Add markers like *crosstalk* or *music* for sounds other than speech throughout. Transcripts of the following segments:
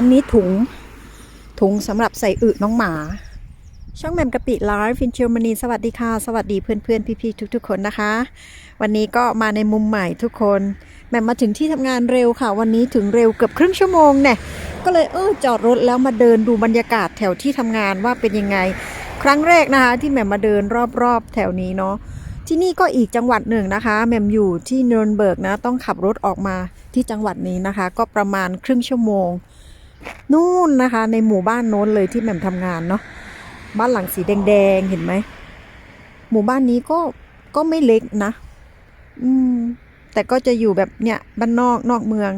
อันนี้ถุงถุงสำหรับใส่อึน้องหมา ช่องแมมกะปิไลฟ์ฟินเชลมนีสวัสดีค่ะ สวัสดีเพื่อนๆพี่ๆทุก ๆ คนนะคะ วันนี้ก็มาในมุมใหม่ทุกคนแมมมาถึงที่ทำงานเร็วค่ะ วันนี้ถึงเร็วเกือบครึ่งชั่วโมงเนี่ยก็เลยเออจอดรถแล้วมาเดินดูบรรยากาศแถวที่ทำงานว่าเป็นยังไง ครั้งแรกนะคะ ที่แมมมาเดินรอบๆ แถวนี้เนาะที่นี่ก็อีกจังหวัดหนึ่งนะคะ แมมอยู่ที่เนิร์นเบิร์กนะต้องขับรถออกมาที่จังหวัดนี้นะคะ ก็ประมาณครึ่งชั่วโมง นู่นนะคะ ในหมู่บ้านโน้นเลยที่แหม่มทำงานเนาะบ้านหลังสีแดงๆเห็นไหมหมู่บ้านนี้ก็ก็ไม่เล็กนะ อืม แต่ก็จะอยู่แบบเนี่ยบ้านนอกนอกเมือง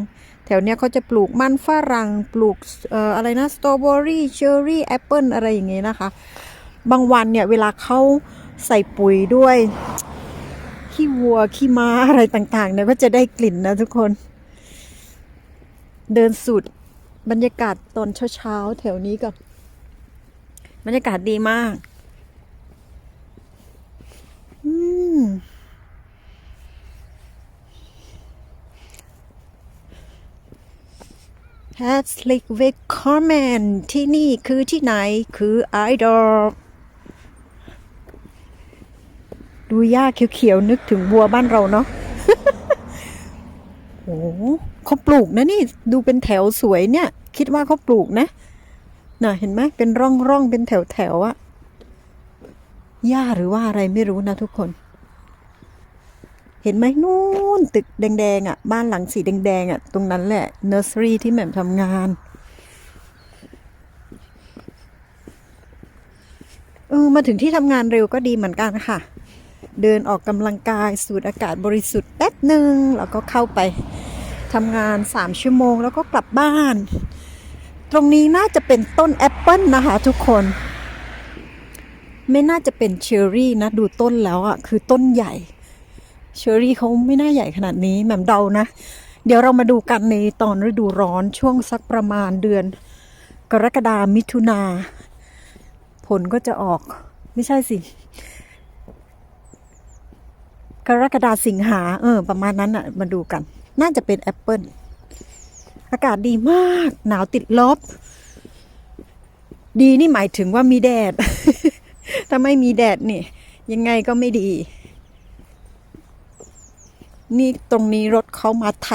แถวเนี้ยเขาจะปลูกมันฝรั่งปลูกเอ่ออะไรนะสตรอเบอรี่เชอร์รี่แอปเปิลอะไรอย่างเงี้ยนะคะ บางวันเนี่ยเวลาเขาใส่ปุ๋ยด้วย ขี้วัวขี้ม้าอะไรต่างๆเนี่ยก็จะได้กลิ่นนะทุกคน เดินสุด บรรยากาศตอนเช้าๆแถวนี้กับบรรยากาศดีมาก อืม Herzlich willkommen ที่นี่คือที่ไหนคือไอดอลดูหญ้าเขียวๆนึกถึงบัวบ้านเราเนาะ อ้โหเขาปลูกนะนี่ดูเป็นแถวสวยเนี่ย คิดว่าเขาปลูกนะน่ะเห็นไหมเป็นร่องร่องๆเป็นแถวแถวๆอะหญ้าหรือว่าอะไรไม่รู้นะทุกคน เห็นไหมนู่นตึกแดงๆอะบ้านหลังสีแดงๆอะตรงนั้นแหละเนอร์สรี่ที่แหม่มทำงาน เออมาถึงที่ทำงานเร็วก็ดีเหมือนกันค่ะ เดินออกกำลังกายสูดอากาศบริสุทธิ์แป๊บหนึ่งแล้วก็เข้าไปทำงาน 3 ชั่วโมงแล้วก็กลับบ้าน ตรงนี้น่าจะเป็นต้นแอปเปิลนะคะทุกคน ไม่น่าจะเป็นเชอร์รี่นะ ดูต้นแล้วอะ่ะคือต้นใหญ่ เชอร์รี่เขาไม่น่าใหญ่ขนาดนี้แหม่มเดานะ เดี๋ยวเรามาดูกันในตอนฤดูร้อนช่วงสักประมาณเดือน กรกฎามิถุนาผลก็จะออกไม่ใช่สิ กรกฎาสิงหาเออ ประมาณนั้นอะ มาดูกัน น่าจะเป็นแอปเปิลอากาศดีมาก หนาวติดลบ ดีนี่หมายถึงว่ามีแดด ถ้าไม่มีแดดนี่ ยังไงก็ไม่ดี นี่ตรงนี้รถเขามาไถ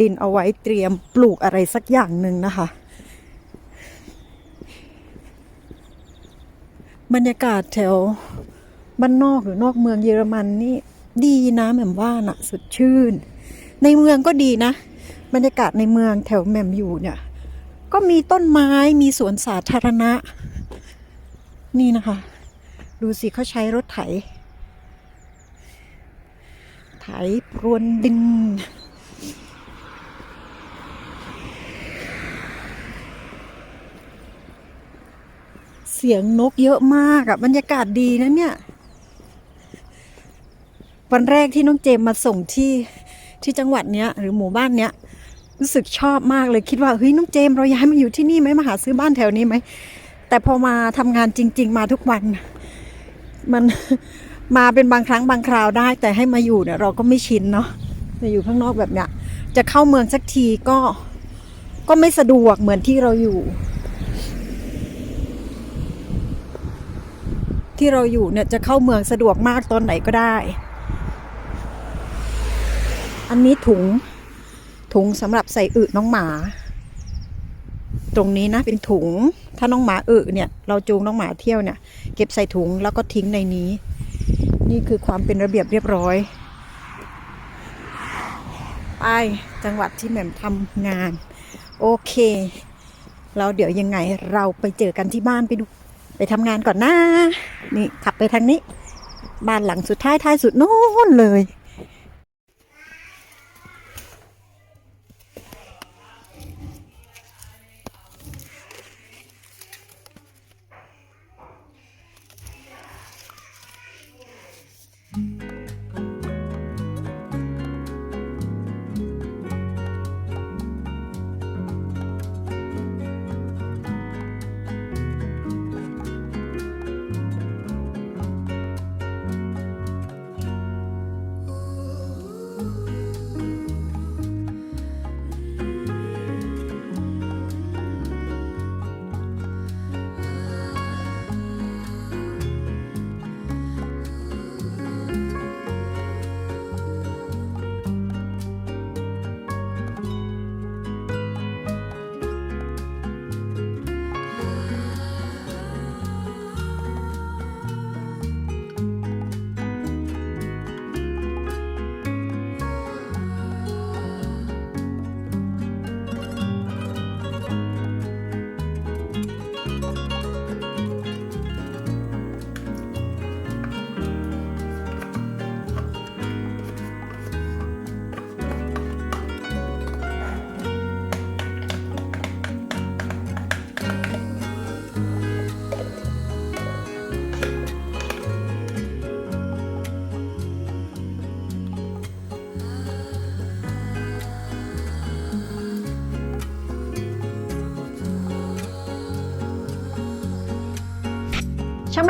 ดินเอาไว้เตรียมปลูกอะไรสักอย่างหนึ่งนะคะ บรรยากาศแถว บ้านนอกหรือนอกเมืองเยอรมันนี่ดีนะแหม่มว่าน่ะสดชื่น ในเมืองก็ดีนะ บรรยากาศในเมืองแถวแหม่มอยู่เนี่ย ก็มีต้นไม้มีสวนสาธารณะ นี่นะคะ ดูสิเขาใช้รถไถ ไถพรวนดินเสียงนกเยอะมากอะบรรยากาศดีนะเนี่ย วันแรกที่น้องเจมมาส่งที่ที่จังหวัดเนี้ยหรือหมู่บ้านเนี้ยรู้สึกชอบมากเลยคิดว่าเฮ้ยน้องเจมเราย้ายมาอยู่ที่นี่ไหมมาหาซื้อบ้านแถวนี้ไหมแต่พอมาทำงานจริง ๆ มาทุกวัน มันมาเป็นบางครั้งบางคราวได้ แต่ให้มาอยู่เนี่ยเราก็ไม่ชินเนาะมาอยู่ข้างนอกแบบเนี้ยจะเข้าเมืองสักทีก็ก็ไม่สะดวกเหมือนที่เราอยู่ ที่เราอยู่เนี่ยจะเข้าเมืองสะดวกมากตอนไหนก็ได้ อันนี้ถุงถุงสำหรับใส่อึน้องหมา ตรงนี้นะเป็นถุง ถ้าน้องหมาอึเนี่ย เราจูงน้องหมาเที่ยวเนี่ย เก็บใส่ถุงแล้วก็ทิ้งในนี้ นี่คือความเป็นระเบียบเรียบร้อยไปจังหวัดที่แหม่มทำงาน โอเคแล้วเดี๋ยวยังไงเราไปเจอกันที่บ้านไปดู ไปทำงานก่อนนะนี่ขับไปทางนี้ บ้านหลังสุดท้ายท้ายสุดโน้นเลย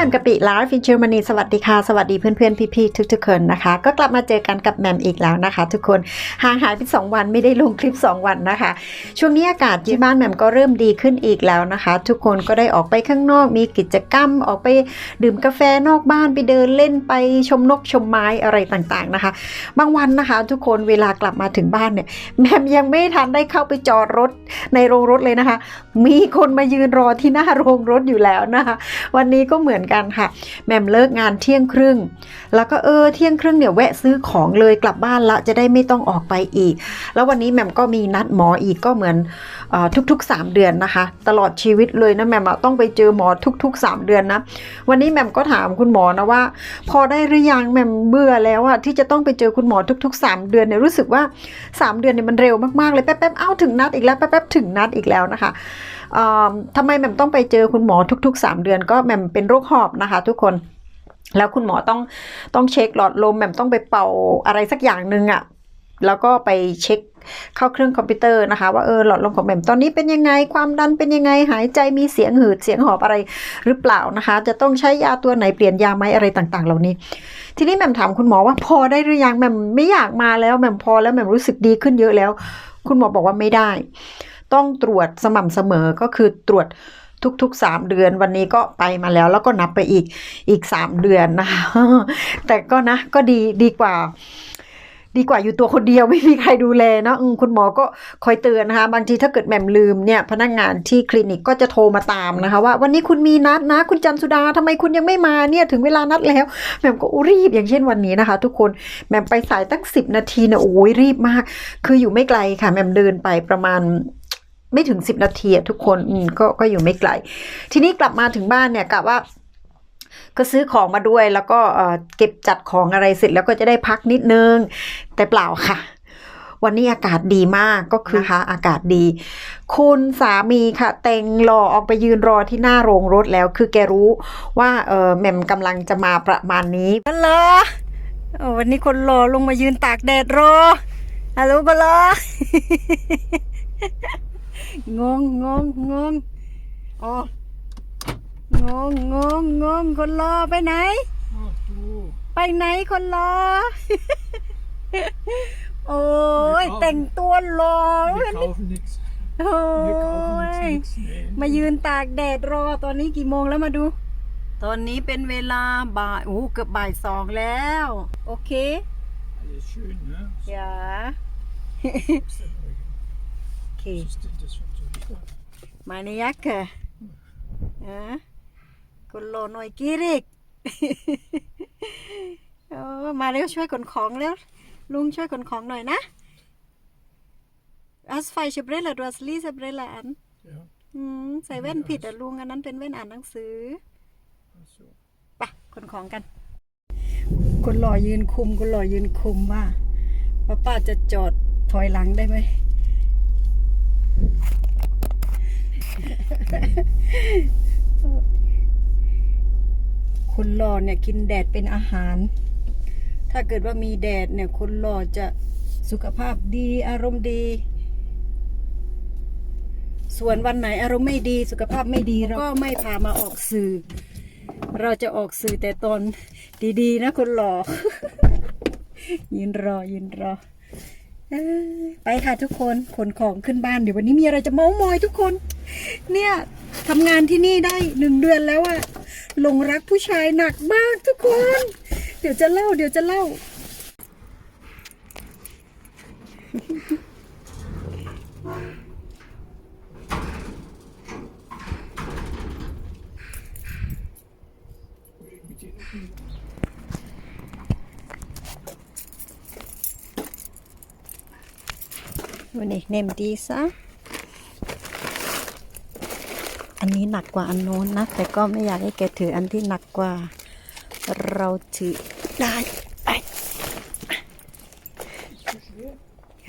มกะปิไลฟ์ฟินเชอร์มานีสวัสดีค่ะ สวัสดีเพื่อนๆ พี่ๆ ทุกๆ คนนะคะ ก็กลับมาเจอกันกับแหม่มอีกแล้วนะคะ ทุกคนห่างหายไป 2 วันไม่ได้ลงคลิป 2 วันนะคะ ช่วงนี้อากาศที่บ้านแหม่มก็เริ่มดีขึ้นอีกแล้วนะคะ ทุกคนก็ได้ออกไปข้างนอกมีกิจกรรม ออกไปดื่มกาแฟนอกบ้านไปเดินเล่นไปชมนกชมไม้อะไรต่างๆนะคะ บางวันนะคะ ทุกคนเวลากลับมาถึงบ้านเนี่ยแหม่มยังไม่ทันได้เข้าไปจอดรถในโรงรถเลยนะคะ มีคนมายืนรอที่หน้าโรงรถอยู่แล้วนะคะ วันนี้ก็เหมือนกันค่ะแหม่มเลิกงานเที่ยงครึ่ง แล้วก็เออเที่ยงครึ่งเนี่ยแวะซื้อของเลยกลับบ้านละจะได้ไม่ต้องออกไปอีก แล้ววันนี้แหม่มก็มีนัดหมออีกก็เหมือนออทุกๆ 3 เดือนนะคะ ตลอดชีวิตเลยนะแหม่มต้องไปเจอหมอทุก ๆ 3 เดือนนะวันนี้แหม่มก็ถามคุณหมอนะว่า พอได้หรือยังแหม่มเบื่อแล้วอะที่จะต้องไปเจอคุณหมอทุก ๆ 3 เดือนเนี่ยรู้สึกว่า 3 เดือนเนี่ยมันเร็วมากๆเลยแป๊บๆเอ้าถึงนัดอีกแล้วแป๊บๆถึงนัดอีกแล้วนะคะ ทำไมแหม่มต้องไปเจอคุณหมอทุก ๆ 3 เดือนก็แหม่มเป็นโรคหอบนะคะ ทุกคนแล้วคุณหมอต้องต้องเช็คหลอดลมแหม่มต้องไปเป่าอะไรสักอย่างหนึ่งอะแล้วก็ไปเช็คเข้าเครื่องคอมพิวเตอร์นะคะว่าเออหลอดลมของแหม่มตอนนี้เป็นยังไงความดันเป็นยังไงหายใจมีเสียงหืดเสียงหอบอะไรหรือเปล่านะคะ จะต้องใช้ยาตัวไหนเปลี่ยนยาไหมอะไรต่างๆ เหล่านี้ ทีนี้แหม่มถามคุณหมอว่าพอได้หรือยังแหม่มไม่อยากมาแล้วแหม่มพอแล้วแหม่มรู้สึกดีขึ้นเยอะแล้ว คุณหมอบอกว่าไม่ได้ ต้องตรวจสม่ำเสมอก็คือตรวจทุกๆ 3 เดือนวันนี้ก็ไปมาแล้วแล้วก็นับไปอีกอีก 3 เดือนนะคะแต่ก็นะก็ดีดีกว่า ดีกว่าอยู่ตัวคนเดียวไม่มีใครดูแลเนาะคุณหมอก็คอยเตือนนะคะ บางทีถ้าเกิดแหม่มลืมเนี่ย พนักงานที่คลินิกก็จะโทรมาตามนะคะ ว่าวันนี้คุณมีนัดนะ คุณจันสุดาทำไมคุณยังไม่มาเนี่ยถึงเวลานัดแล้วแหม่มก็รีบอย่างเช่นวันนี้นะคะ ทุกคนแหม่มไปสายตั้งสิบนาทีนี่ยโอ้ยรีบมาก คืออยู่ไม่ไกลค่ะแหม่มเดินไปประมาณ ไม่ถึงสิบนาทีอะทุกคนอืมก็ก็อยู่ไม่ไกล ทีนี้กลับมาถึงบ้านเนี่ยกะว่าก็ซื้อของมาด้วยแล้วก็เอ่อเก็บจัดของอะไรเสร็จแล้วก็จะได้พักนิดนึง แต่เปล่าค่ะ วันนี้อากาศดีมากก็คือนะคะอากาศดี คุณสามีค่ะเต็งรอออกไปยืนรอที่หน้าโรงรถแล้ว คือแกรู้ว่าเออแหม่มกำลังจะมาประมาณนี้ฮัลโหลวันนี้คนรอลงมายืนตากแดดรอฮัลโหลบล งงงงงงอ๋องงงงงงคนรอไปไหน Ach du, ไปไหนคนรอ โอ้ย Wir kaufen- แต่งตัวรอ wir kaufen nichts. โอ้ Wir kaufen uns ย nichts. Nee, มายืนตากแดดรอตอนนี้กี่โมงแล้วมาดู ตอนนี้เป็นเวลาบ่ายโอ้เกือบบ่ายสองแล้ว โอเค alles schön, ne? อย่า Was ist denn heute? โอเค Was ist denn das für ein Zustand? มาในยักษ์ค่ะฮะคนรอหน่อยกีริกเออมาเร็วช่วยขนของแล้ว ลุงช่วยขนของหน่อยนะอัสไฟชเบรลาดูอัสลีสเบรลาอัน Ja, อืมใส่แว่นผิดอะลุงอันนั้นเป็นแว่นอ่านหนังสือ ach so. ไปะขนของกันคนหล่อยืนคุมคนหล่อยืนคุมว่าป้าป้าจะจอดถอยหลังได้ไหม คนหล่อเนี่ยกินแดดเป็นอาหาร ถ้าเกิดว่ามีแดดเนี่ยคนหล่อจะสุขภาพดีอารมณ์ดี ส่วนวันไหนอารมณ์ไม่ดีสุขภาพไม่ดีเราก็ไม่พามาออกสื่อ เราจะออกสื่อแต่ตอนดีๆ นะคนหล่อยืนรอยืนรอ ไปค่ะทุกคนขนของขึ้นบ้านเดี๋ยววันนี้มีอะไรจะเมาส์มอยทุกคน เนี่ยทำงานที่นี่ได้หนึ่งเดือนแล้วอะหลงรักผู้ชายหนักมากทุกคน เดี๋ยวจะเล่า เดี๋ยวจะเล่า วันนี้เนมดีซะ อันนี้หนักกว่าอันโน้นนะ แต่ก็ไม่อยากให้แกถืออันที่หนักกว่า เราถือได้ไป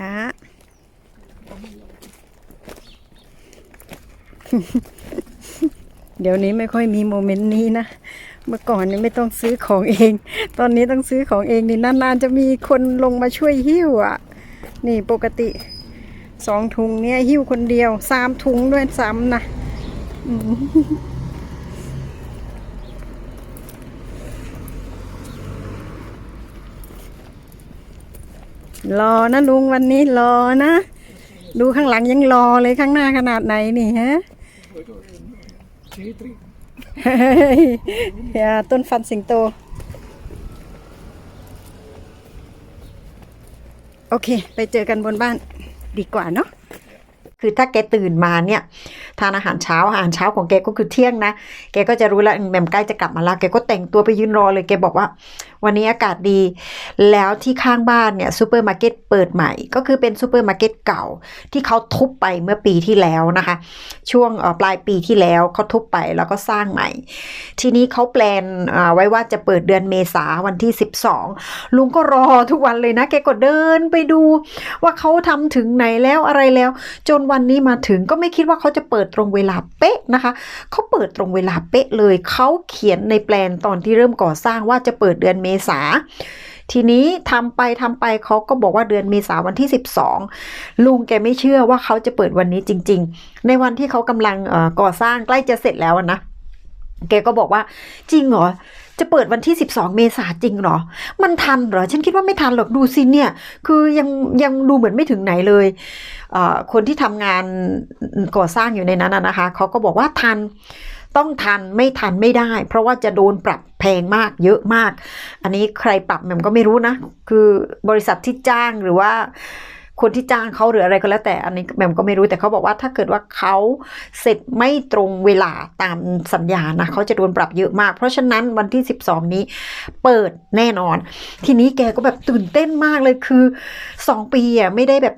ฮะเดี๋ยวนี้ไม่ค่อยมีโมเมนต์นี้นะ เมื่อก่อนนี่ไม่ต้องซื้อของเอง ตอนนี้ต้องซื้อของเองนี่นานๆจะมีคนลงมาช่วยหิ้วอะ นี่ปกติ สองถุงเนี่ยหิ้วคนเดียวสามถุงด้วยซ้ำนะรอนะลุงวันนี้รอนะ ดูข้างหลังยังรอเลยข้างหน้าขนาดไหนนี่ฮะเฮ้ยต้นฟันสิงโต โอเค ไปเจอกันบนบ้าน ดีกว่าเนาะ คือถ้าแกตื่นมาเนี่ยทานอาหารเช้าอาหารเช้าของแกก็คือเที่ยงนะแกก็จะรู้แล้วแหม่มใกล้จะกลับมาแล้วแกก็แต่งตัวไปยืนรอเลยแกบอกว่า วันนี้อากาศดี แล้วที่ข้างบ้านเนี่ยซูเปอร์มาร์เก็ตเปิดใหม่ ก็คือเป็นซูเปอร์มาร์เก็ตเก่า ที่เขาทุบไปเมื่อปีที่แล้วนะคะ ช่วงปลายปีที่แล้วเขาทุบไปแล้วก็สร้างใหม่ ทีนี้เขาแปลนไว้ว่าจะเปิดเดือนเมษาวันที่ 12 ลุงก็รอทุกวันเลยนะแกก็เดินไปดู ว่าเขาทำถึงไหนแล้วอะไรแล้วจนวันนี้มาถึงก็ไม่คิดว่าเขาจะเปิดตรงเวลาเป๊ะนะคะเขาเปิดตรงเวลาเป๊ะเลยเขาเขียนในแปลนตอนที่เริ่มก่อสร้างว่าจะเปิดเดือนเมษาทีนี้ทำไปทำไปเขาก็บอกว่าเดือนเมษาวันที่ 12 ลุงแกไม่เชื่อว่าเขาจะเปิดวันนี้จริง ๆ ในวันที่เขากำลังก่อสร้างใกล้จะเสร็จแล้วนะแกก็บอกว่าจริงเหรอ จะเปิดวันที่ 12 เมษาจริงเหรอ มันทันหรอ ฉันคิดว่าไม่ทันหรอกดูสิเนี่ย คือยังยังดูเหมือนไม่ถึงไหนเลยเคนที่ทำงานก่อสร้างอยู่ในนั้นนะคะ เขาก็บอกว่าทันต้องทันไม่ทันไม่ได้ เพราะว่าจะโดนปรับแพงมากเยอะมาก อันนี้ใครปรับแม่มก็ไม่รู้นะ คือบริษัทที่จ้างหรือว่า คนที่จ้างเขาหรืออะไรก็แล้วแต่อันนี้แหม่มก็ไม่รู้แต่เขาบอกว่าถ้าเกิดว่าเขาเสร็จไม่ตรงเวลาตามสัญญานะเขาจะโดนปรับเยอะมาก เพราะฉะนั้นวันที่ 12 นี้เปิดแน่นอน ทีนี้แกก็แบบตื่นเต้นมากเลยคือ 2 ปีอะไม่ได้แบบ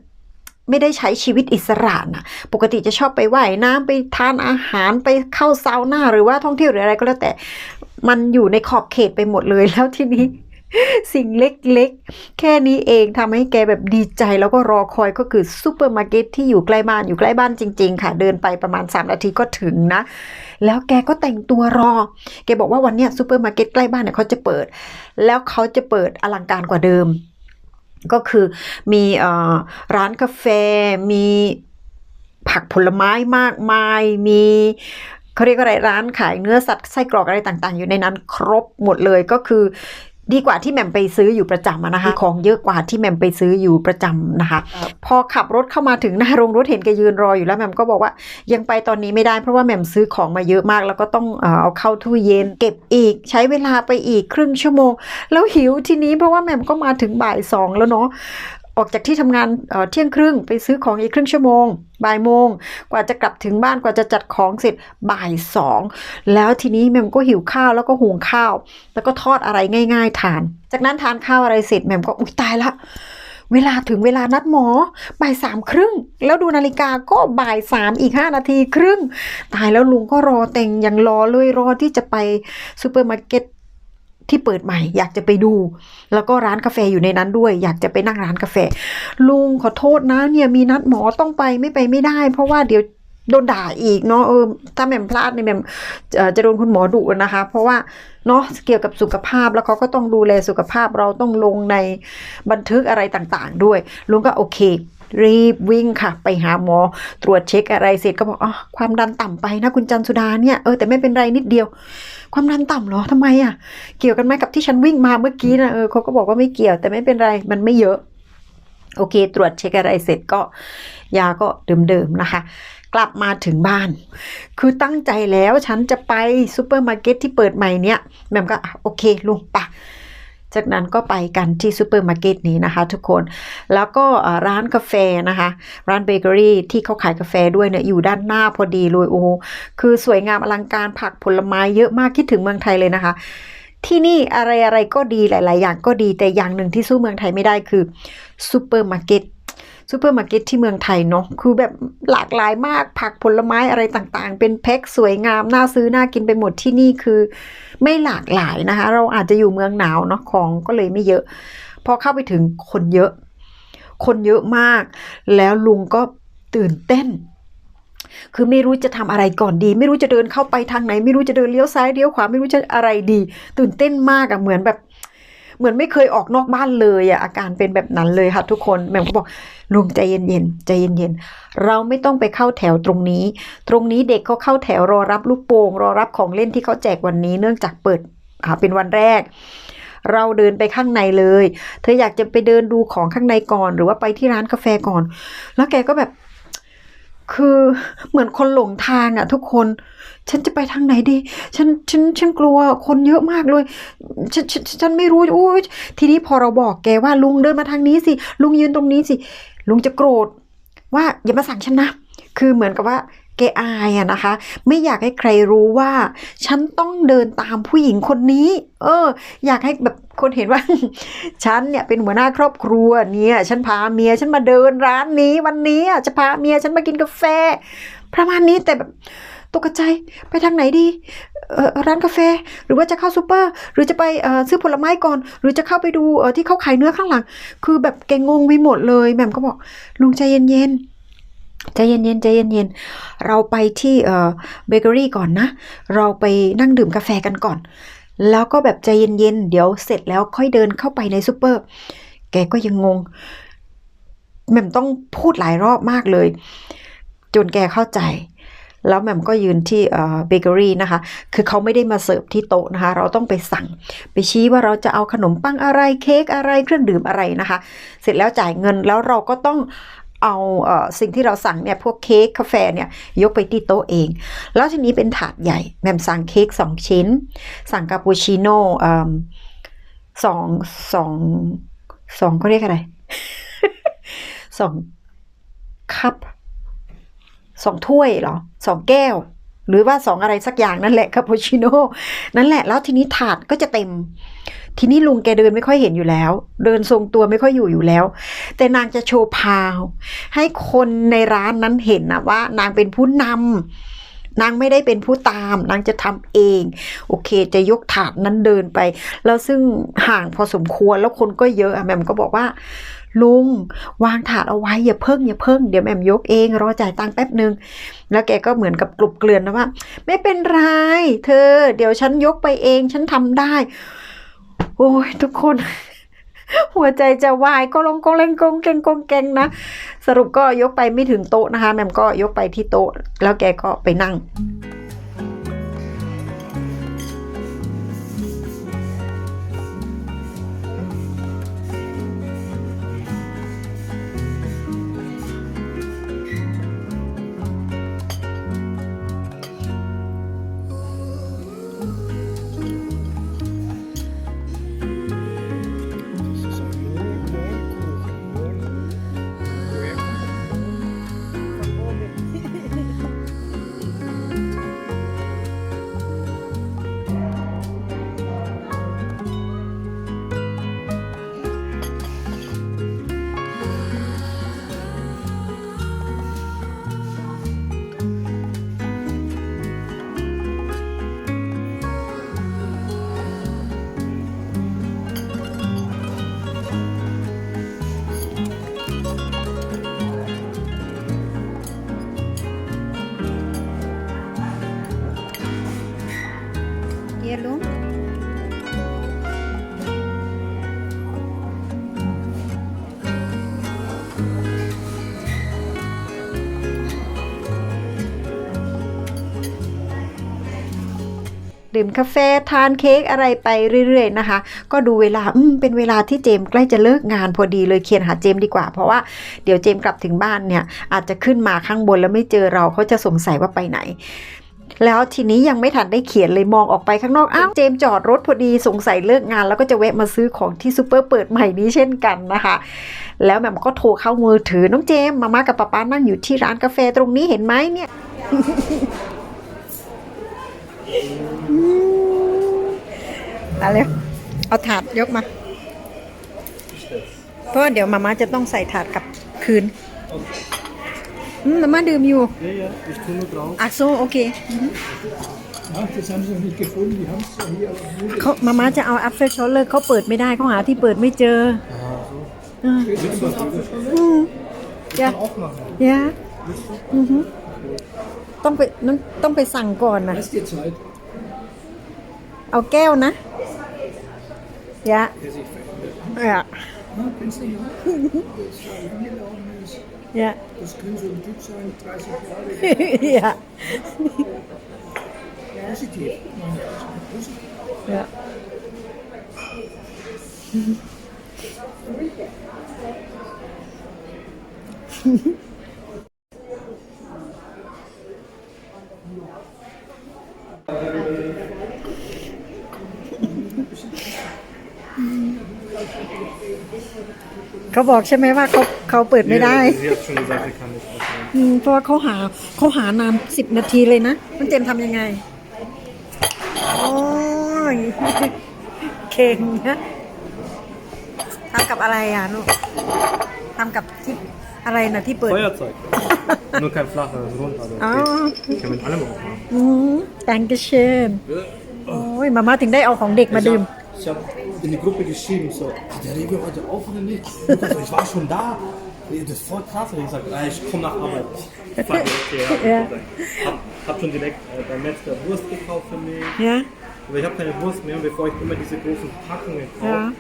ไม่ได้ใช้ชีวิตอิสระนะปกติจะชอบไปว่ายน้ำไปทานอาหารไปเข้าซาวน่าหรือว่าท่องเที่ยวหรืออะไรก็แล้วแต่ มันอยู่ในขอบเขตไปหมดเลยแล้วทีนี้ สิ่งเล็กๆ แค่นี้เองทำให้แกแบบดีใจแล้วก็รอคอยก็คือซูเปอร์มาร์เก็ตที่อยู่ใกล้บ้านอยู่ใกล้บ้านจริง ๆ ค่ะ เดินไปประมาณ 3 นาทีก็ถึงนะ แล้วแกก็แต่งตัวรอ แกบอกว่าวันเนี้ยซูเปอร์มาร์เก็ตใกล้บ้านเนี่ยเขาจะเปิด แล้วเขาจะเปิดอลังการกว่าเดิม ก็คือมีออร้านกาแฟมีผักผลไม้มากมาย มีเขาเรียกว่าอะไรร้านขายเนื้อสัตว์ไส้กรอกอะไรต่างๆ อยู่ในนั้นครบหมดเลยก็คือ ดีกว่าที่แหม่มไปซื้ออยู่ประจำอะนะคะมีของเยอะกว่าที่แหม่มไปซื้ออยู่ประจำนะคะ พอขับรถเข้ามาถึงหน้าโรงรถเห็นแกยืนรออยู่แล้วแหม่มก็บอกว่ายังไปตอนนี้ไม่ได้เพราะว่าแหม่มซื้อของมาเยอะมาก แล้วก็ต้องเอ่อเอาเข้าตู้เย็น เก็บอีก ใช้เวลาไปอีกครึ่งชั่วโมง แล้วหิวทีนี้เพราะว่าแหม่มก็มาถึงบ่ายสองแล้วเนาะ ออกจากที่ทำงานเที่ยงครึ่งไปซื้อของอีกครึ่งชั่วโมง บ่ายโมง กว่าจะกลับถึงบ้านกว่าจะจัดของเสร็จบ่ายสองแล้วทีนี้แม่มก็หิวข้าวแล้วก็หุงข้าว แล้วก็ทอดอะไรง่าย ๆ ทาน จากนั้นทานข้าวอะไรเสร็จแม่มก็อุ้ยตายละเวลาถึงเวลานัดหมอบ่ายสามครึ่ง แล้วดูนาฬิกาก็บ่ายสามอีกห้านาทีครึ่ง ตายแล้วลุงก็รอแต่งยังรอเลยรอที่จะไปซูเปอร์มาร์เก็ต ที่เปิดใหม่ อยากจะไปดู แล้วก็ร้านกาแฟอยู่ในนั้นด้วย อยากจะไปนั่งร้านกาแฟ ลุงขอโทษนะเนี่ยมีนัดหมอต้องไปไม่ไปไม่ได้ เพราะว่าเดี๋ยวโดนด่าอีกเนาะเออถ้าแหม่มพลาดเนี่ยแหม่มจะโดนคุณหมอดุนะคะ เพราะว่าเนาะเกี่ยวกับสุขภาพแล้วเขาก็ต้องดูแลสุขภาพเราต้องลงในบันทึกอะไรต่างๆ ด้วยลุงก็โอเค รีบวิ่งค่ะ ไปหาหมอ ตรวจเช็คอะไรเสร็จก็บอกอ๋อความดันต่ำไปนะคุณจันสุดาเนี่ยเออแต่ไม่เป็นไรนิดเดียว ความดันต่ำเหรอทำไมอะ เกี่ยวกันไหมกับที่ฉันวิ่งมาเมื่อกี้นะเออเขาก็บอกว่าไม่เกี่ยวแต่ไม่เป็นไรมันไม่เยอะ โอเค ตรวจเช็คอะไรเสร็จก็ยาก็เดิมๆนะคะกลับมาถึงบ้าน คือตั้งใจแล้วฉันจะไปซูเปอร์มาร์เก็ตที่เปิดใหม่เนี่ยแม่มก็โอเคลุงปะ จากนั้นก็ไปกันที่ซูเปอร์มาร์เก็ตนี้นะคะทุกคน แล้วก็ร้านกาแฟนะคะ ร้านเบเกอรี่ที่เขาขายกาแฟด้วยเนี่ยอยู่ด้านหน้าพอดีเลยโอ้คือสวยงามอลังการผักผลไม้เยอะมากคิดถึงเมืองไทยเลยนะคะ ที่นี่อะไรอะไรก็ดีหลาย ๆ อย่างก็ดีแต่อย่างหนึ่งที่สู้เมืองไทยไม่ได้คือซูเปอร์มาร์เก็ต ซูเปอร์มาร์เก็ตที่เมืองไทยเนาะคือแบบหลากหลายมากผักผลไม้อะไรต่างๆ เป็นแพ็คสวยงาม น่าซื้อ น่ากินไปหมดที่นี่คือ ไม่หลากหลายนะคะ เราอาจจะอยู่เมืองหนาวเนาะของก็เลยไม่เยอะ พอเข้าไปถึงคนเยอะ คนเยอะมาก แล้วลุงก็ตื่นเต้นคือไม่รู้จะทำอะไรก่อนดี ไม่รู้จะเดินเข้าไปทางไหน ไม่รู้จะเดินเลี้ยวซ้ายเลี้ยวขวาไม่รู้จะอะไรดี ตื่นเต้นมากอะเหมือนแบบ เหมือนไม่เคยออกนอกบ้านเลยอะอาการเป็นแบบนั้นเลยค่ะทุกคนแม่ก็บอกลุงใจเย็นๆใจเย็นๆเราไม่ต้องไปเข้าแถวตรงนี้ ตรงนี้เด็กเขาเข้าแถวรอรับลูกโป่งรอรับของเล่นที่เขาแจกวันนี้เนื่องจากเปิดอ่าเป็นวันแรกเราเดินไปข้างในเลย เธออยากจะไปเดินดูของข้างในก่อน หรือว่าไปที่ร้านกาแฟก่อน แล้วแกก็แบบ คือเหมือนคนหลงทางอะทุกคน ฉันจะไปทางไหนดี ฉันฉันฉันกลัวคนเยอะมากเลย ฉันฉันฉันไม่รู้โอ้ยทีนี้พอเราบอกแกว่าลุงเดินมาทางนี้สิ ลุงยืนตรงนี้สิ ลุงจะโกรธว่าอย่ามาสั่งฉันนะ คือเหมือนกับว่า แกอายอะนะคะ ไม่อยากให้ใครรู้ว่า ฉันต้องเดินตามผู้หญิงคนนี้ เออ อยากให้แบบคนเห็นว่า ฉันเนี่ยเป็นหัวหน้าครอบครัวเนี่ย ฉันพาเมียฉันมาเดินร้านนี้ วันนี้จะพาเมียฉันมากินกาแฟ ประมาณนี้แต่แบบตกใจไปทางไหนดีร้านกาแฟ หรือว่าจะเข้าซูเปอร์ หรือจะไปซื้อผลไม้ก่อน หรือจะเข้าไปดูที่เขาขายเนื้อข้างหลัง คือแบบแกงงไปหมดเลยแหม่มก็บอกลุงใจเย็นๆ ใจเย็นๆใจเย็นๆเราไปที่เบเกอรี่ก่อนนะ เราไปนั่งดื่มกาแฟกันก่อน แล้วก็แบบใจเย็นๆเดี๋ยวเสร็จแล้วค่อยเดินเข้าไปในซูเปอร์ แกก็ยังงงแหม่มต้องพูดหลายรอบมากเลย จนแกเข้าใจ แล้วแหม่มก็ยืนที่เบเกอรี่นะคะ คือเขาไม่ได้มาเสิร์ฟที่โต๊ะนะคะ เราต้องไปสั่ง ไปชี้ว่าเราจะเอาขนมปังอะไรเค้กอะไรเครื่องดื่มอะไรนะคะ เสร็จแล้วจ่ายเงินแล้วเราก็ต้อง เอาเออสิ่งที่เราสั่งเนี่ยพวกเค้กกาแฟเนี่ยยกไปที่โต๊ะเอง แล้วทีนี้เป็นถาดใหญ่แม่มสั่งเค้กสองชิ้น สั่งคาปูชิโน่สองสองสองเขาเรียกอะไรสองคัพสองถ้วยเหรอสองแก้ว หรือว่าสองอะไรสักอย่างนั่นแหละคาปูชิโน่นั่นแหละแล้วทีนี้ถาดก็จะเต็ม ทีนี้ลุงแกเดินไม่ค่อยเห็นอยู่แล้ว เดินทรงตัวไม่ค่อยอยู่อยู่แล้ว แต่นางจะโชว์พาว ให้คนในร้านนั้นเห็นนะว่า นางเป็นผู้นำนางไม่ได้เป็นผู้ตาม นางจะทำเอง โอเค จะยกถาดนั้นเดินไป แล้วซึ่งห่างพอสมควรแล้วคนก็เยอะแม่มก็บอกว่าลุงวางถาดเอาไว้อย่าเพิ่งอย่าเพิ่งเดี๋ยวแม่มยกเอง รอจ่ายตังค์แป๊บหนึ่งแล้วแกก็เหมือนกับกลุบเกลื่อนนะว่า ไม่เป็นไร เธอ เดี๋ยวฉันยกไปเองฉันทำได้ โอ้ยทุกคน หัวใจจะวายก็ลงกงเลงกงเกงกงเกงนะ สรุปก็ยกไปไม่ถึงโต๊ะนะคะแหม่มก็ยกไปที่โต๊ะ แล้วแกก็ไปนั่ง Yellow ดื่มกาแฟทานเค้กอะไรไปเรื่อย ๆ นะคะ ก็ดูเวลาอืมเป็นเวลาที่เจมใกล้จะเลิกงานพอดีเลยเคียนหาเจมดีกว่า เพราะว่าเดี๋ยวเจมกลับถึงบ้านเนี่ยอาจจะขึ้นมาข้างบนแล้วไม่เจอเราเขาจะสงสัยว่าไปไหน แล้วทีนี้ยังไม่ทันได้เขียนเลยมองออกไปข้างนอก อ้าว เจมจอดรถพอดีสงสัยเลิกงาน แล้วก็จะแวะมาซื้อของที่ซูเปอร์เปิดใหม่นี้เช่นกันนะคะ แล้วแม่มก็โทรเข้ามือถือน้องเจมมาม่ากับป๊าป๊านั่งอยู่ที่ร้านกาแฟตรงนี้เห็นไหมเนี่ยมาเร็วเอาถาดยกมา เพราะเดี๋ยวมาม่าจะต้องใส่ถาดกลับคืน อืมมาม่าดื่มอยู่ Ja, ja, das tun wir drauf. อะโซโอเค Ach, das haben sie noch nicht gefunden. Die haben es ja hier aber nur เขามาม่าจะเอาแอปเปิลช็อตเลยเขาเปิดไม่ได้เขาหาที่เปิดไม่เจออืมจ้ะ auch machen. ยะอือฮึต้องไปต้องต้องไปสั่งก่อนนะ Lass dir Zeit. เอาแก้วนะยะ Der sich verändert. ยะ Ja, kennst du ja? Das da hingelaufen ist. ยะ Ja. Dus kunnen diep zijn, Ja. *laughs* Positief. Ja. ja. *laughs* เขาบอกใช่ไหมว่าเขาเขาเปิดไม่ได้ Sie hat schon gesagt, sie kann nicht öffnen. อืมเพราะว่าเขาหาเขาหานานสิบนาทีเลยนะมันเจมส์ทำยังไงโอ้ยเก่งนะทำกับอะไรอะลูกทำกับที่อะไรนะที่เปิด Feuerzeug. Nur kein flacher, runter. Also อ๋อ okay. Ich kann mit allem aufmachen. อืม thank you schön โอ้ยมาม่าถึงได้เอาของเด็กมาดื่ม Ich habe in die Gruppe geschrieben, so, ah, der Rewe heute auf oder nicht? Also, ich war schon da. Das ist voll krass. Und ah, ich sag, ah, ich komme nach Arbeit. Fuck, okay, ja. *laughs* hab, hab schon direkt äh, beim Metzger Wurst gekauft für mich. Ja. Aber ich habe keine Wurst mehr, bevor ich immer diese großen Packungen kaufe. Ja.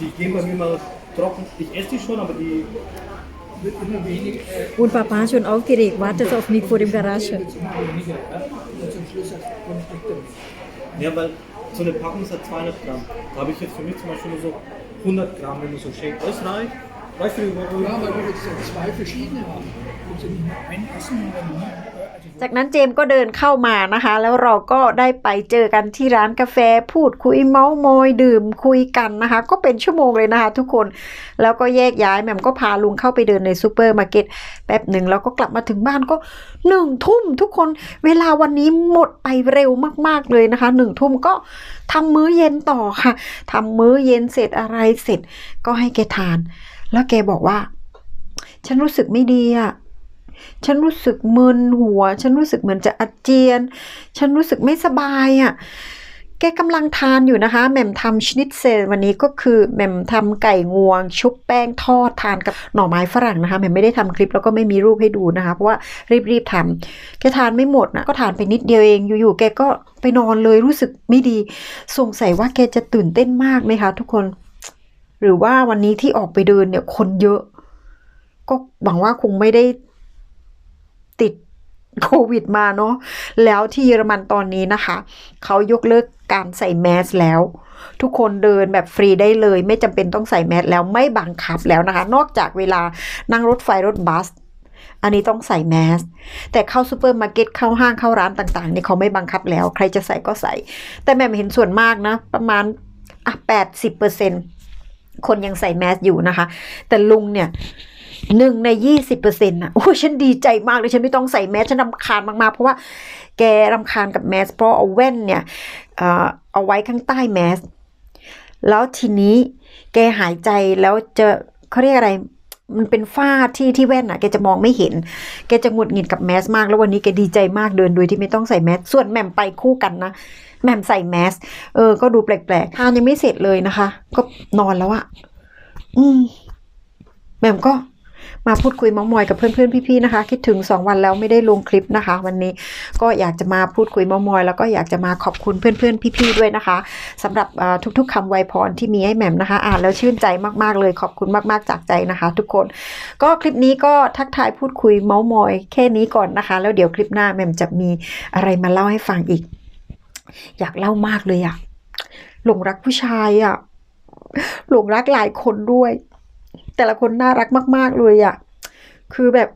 Die gehen bei mir mal trocken. Ich esse die schon, aber die wird immer weniger. Äh, und Papa schon aufgeregt, wartet auf mich vor dem Garage. Ja, weil so eine Packung ist halt 200 Gramm. Da habe ich jetzt für mich zum Beispiel nur so 100 Gramm, wenn du so schenkst. Ausreicht. Weißt du, wie Ja, weil wir jetzt zwei verschiedene haben. Du nicht nur einen essen? Also, จากนั้นเจมส์ก็เดินเข้ามานะคะ แล้วเราก็ได้ไปเจอกันที่ร้านกาแฟพูดคุยเมาส์มอยดื่มคุยกันนะคะ ก็เป็นชั่วโมงเลยนะคะ ทุกคนแล้วก็แยกย้ายแหม่มก็พาลุงเข้าไปเดินในซูเปอร์มาร์เก็ตแป๊บหนึ่งแล้วก็กลับมาถึงบ้านก็หนึ่งทุ่มทุกคนเวลาวันนี้หมดไปเร็วมากๆเลยนะคะหนึ่งทุ่มก็ทำมื้อเย็นต่อค่ะทำมื้อเย็นเสร็จอะไรเสร็จ ก็ให้แกทาน แล้วแกบอกว่า ฉันรู้สึกไม่ดีอะ ฉันรู้สึกมึนหัว ฉันรู้สึกเหมือนจะอาเจียน ฉันรู้สึกไม่สบายอะ่ะแกกำลังทานอยู่นะคะแหม่มทำชนิดเซลวันนี้ก็คือแหม่มทำไก่งวง ชุบแป้งทอดทานกับหน่อไม้ฝรั่งนะคะแหม่มไม่ได้ทำคลิปแล้วก็ไม่มีรูปให้ดูนะคะ เพราะว่ารีบๆทำแกทานไม่หมดนะก็ทานไปนิดเดียวเองอยู่ๆแกก็ไปนอนเลยรู้สึกไม่ดี สงสัยว่าแกจะตื่นเต้นมากไหมคะทุกคน หรือว่าวันนี้ที่ออกไปเดินเนี่ยคนเยอะ ก็หวังว่าคงไม่ได้ โควิดมาเนาะแล้วที่เยอรมันตอนนี้นะคะ เขายกเลิกการใส่แมสแล้ว ทุกคนเดินแบบฟรีได้เลย ไม่จำเป็นต้องใส่แมสแล้วไม่บังคับแล้วนะคะ นอกจากเวลานั่งรถไฟรถบัส อันนี้ต้องใส่แมส แต่เข้าซูเปอร์มาร์เก็ตเข้าห้างเข้าร้านต่างๆนี่เขาไม่บังคับแล้ว ใครจะใส่ก็ใส่ แต่แม่เห็นส่วนมากนะ ประมาณอะแปดสิบเปอร์เซ็นคนยังใส่แมสอยู่นะคะ แต่ลุงเนี่ย หนึ่งในยี่สิบเปอร์เซ็นต์อะโอ้ยฉันดีใจมากเลยฉันไม่ต้องใส่แมสฉันรำคาญมากๆ เพราะว่าแกรำคาญกับแมสเพราะเอาแว่นเนี่ยเอ่อเอาไว้ข้างใต้แมสแล้วทีนี้แกหายใจแล้วจะเขาเรียกอะไรมันเป็นฝ้าที่ที่แว่นอะแกจะมองไม่เห็น แกจะหงุดหงิดกับแมสมาก แล้ววันนี้แกดีใจมากเดินโดยที่ไม่ต้องใส่แมส ส่วนแหม่มไปคู่กันนะ แหม่มใส่แมส เออ ก็ดูแปลกๆทานยังไม่เสร็จเลยนะคะ ก็นอนแล้วอะอืมแหม่มก็ มาพูดคุยเมองมอยกับเพื่อนๆพี่ๆนะคะ คิดถึง 2 วันแล้วไม่ได้ลงคลิปนะคะ วันนี้ก็อยากจะมาพูดคุยเมองมอย แล้วก็อยากจะมาขอบคุณเพื่อนๆพี่ๆด้วยนะคะสำหรับทุกๆคำไวยพรที่มีให้แหม่มนะคะอ่านแล้วชื่นใจมากๆเลยขอบคุณมากๆจากใจนะคะ ทุกคน ก็คลิปนี้ก็ทักทายพูดคุยเมาส์มอยแค่นี้ก่อนนะคะ แล้วเดี๋ยวคลิปหน้าแหม่มจะมีอะไรมาเล่าให้ฟังอีก อยากเล่ามากเลยอะหลงรักผู้ชายอะหลงรักหลายคนด้วย แต่ละคนน่ารักมาก ๆ เลยอะคือแบบ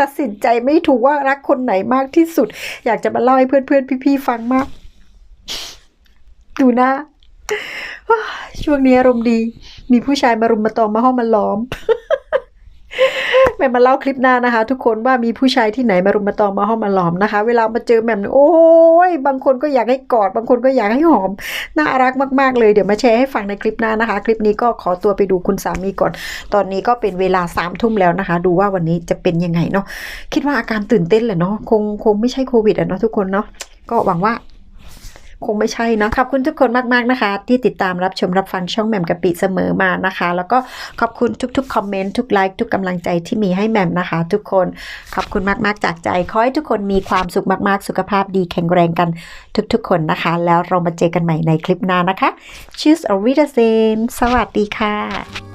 ตัดสินใจไม่ถูกว่ารักคนไหนมากที่สุด อยากจะมาเล่าให้เพื่อนๆพี่ๆฟังมาก ดูหน้าช่วงนี้อารมณ์ดี มีผู้ชายมารุมมาตอมมาห้องมาล้อม แม่มาเล่าคลิปหน้านะคะ ทุกคนว่ามีผู้ชายที่ไหนมารุมมาตอมมาห้องมาหลอมนะคะ เวลามาเจอแหม่มโอ้ยบางคนก็อยากให้กอด บางคนก็อยากให้หอม น่ารักมากๆเลยเดี๋ยวมาแชร์ให้ฟังในคลิปหน้านะคะ คลิปนี้ก็ขอตัวไปดูคุณสามีก่อน ตอนนี้ก็เป็นเวลาสามทุ่มแล้วนะคะ ดูว่าวันนี้จะเป็นยังไงเนาะคิดว่าอาการตื่นเต้นแหละเนาะคงคงไม่ใช่โควิดอะเนาะทุกคนเนาะก็หวังว่า คงไม่ใช่นะขอบคุณทุกคนมากๆนะคะ ที่ติดตามรับชมรับฟังช่องแหม่มกะปิเสมอมานะคะ แล้วก็ขอบคุณทุกๆคอมเมนต์ทุกไลค์ทุกกำลังใจที่มีให้แหม่มนะคะ ทุกคนขอบคุณมากๆจากใจขอให้ทุกคนมีความสุขมากๆ สุขภาพดีแข็งแรงกันทุกๆ คนนะคะ แล้วเรามาเจอกันใหม่ในคลิปหน้านะคะ Cheers auf Wiedersehen สวัสดีค่ะ